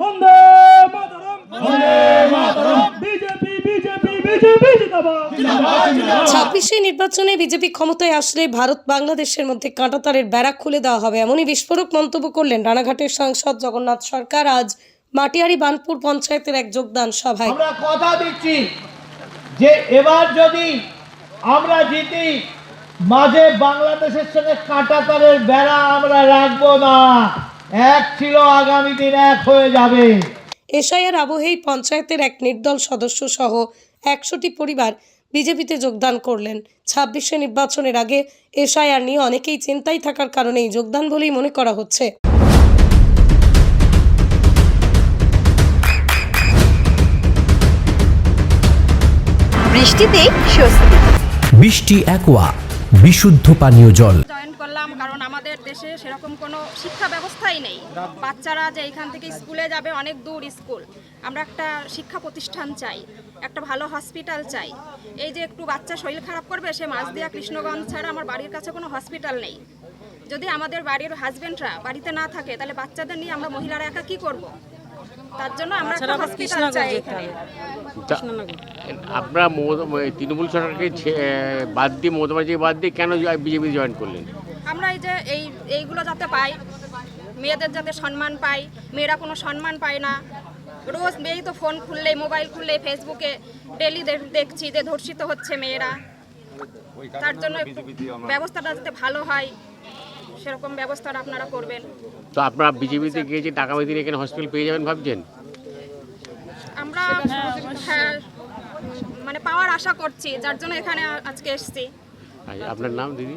বন্দে মাতরম। বন্দে মাতরম। বিজেপি বিজেপি বিজেপি জিন্দাবাদ। ছাব্বিশে নির্বাচনে বিজেপি ক্ষমতায় আসলে ভারত বাংলাদেশের মধ্যে কাঁটাতারের বেড়া খুলে দেওয়া হবে। এমনই বিস্ফোরক মন্তব্য করলেন রানাঘাটের সাংসদ জগন্নাথ সরকার। আজ মাটিয়ারি বানপুর পঞ্চায়েতের এক যোগদান সভায়। আমরা কথা দিচ্ছি যে এবার যদি আমরা জিতি মাঝে বাংলাদেশের সঙ্গে কাঁটাতারের বেড়া আমরা রাখব না। এক ছিল আগামী দিন এক হয়ে যাবে। এসআইআর আবহেই পঞ্চায়েতের এক নির্দল সদস্য সহ একশোটি পরিবার বিজেপিতে যোগদান করলেন। ছাব্বিশে নির্বাচনের আগে এসআইআর নিয়ে অনেকেই চিন্তায় থাকার কারণে এই যোগদান বলেই মনে করা হচ্ছে। বৃষ্টিতে স্বস্তি। বৃষ্টি একোয়া বিশুদ্ধ পানীয় জল। আমাদের দেশে সেরকম কোনো শিক্ষা ব্যবস্থাই নেই। বাচ্চারা যে এখান থেকে স্কুলে যাবে অনেক দূর স্কুল। আমরা একটা শিক্ষা প্রতিষ্ঠান চাই একটা ভালো হসপিটাল চাই। এই যে একটু বাচ্চা শরীর খারাপ করবে সে মাঝদিয়া কৃষ্ণগঞ্জ ছাড়া আমার বাড়ির কাছে কোনো হসপিটাল নেই। যদি আমাদের বাড়ির হাজবেন্ডরা বাড়িতে না থাকে তাহলে বাচ্চাদের নিয়ে আমরা মহিলারা একা কি করব? তার জন্য আমরা একটা হসপিটাল চাই এখানে। আপনারা তৃণমূল সরকারকে বাদ দিয়ে মমতা বাদ দিয়ে কেন বিজেপি জয়েন করলেন? আমরা এই যে এই এইগুলো যাতে পাই মেয়েদের যাতে সম্মান পাই মেয়েরা কোনো সম্মান পায় না। রোজ মেয়েই তো ফোন খুললে মোবাইল খুললে ফেসবুকে ডেলি দেখছি যে ধর্ষিত হচ্ছে মেয়েরা। তার জন্য একটু ব্যবস্থাটা যাতে ভালো হয় সেরকম ব্যবস্থাটা আপনারা করবেন। তো আপনারা বিজেপিতে গিয়েছে আগামী দিনে এখানে হসপিটাল পেয়ে যাবেন ভাবছেন? আমরা হ্যাঁ মানে পাওয়ার আশা করছি যার জন্য এখানে আজকে এসেছি। আচ্ছা, আপনার নাম দিদি?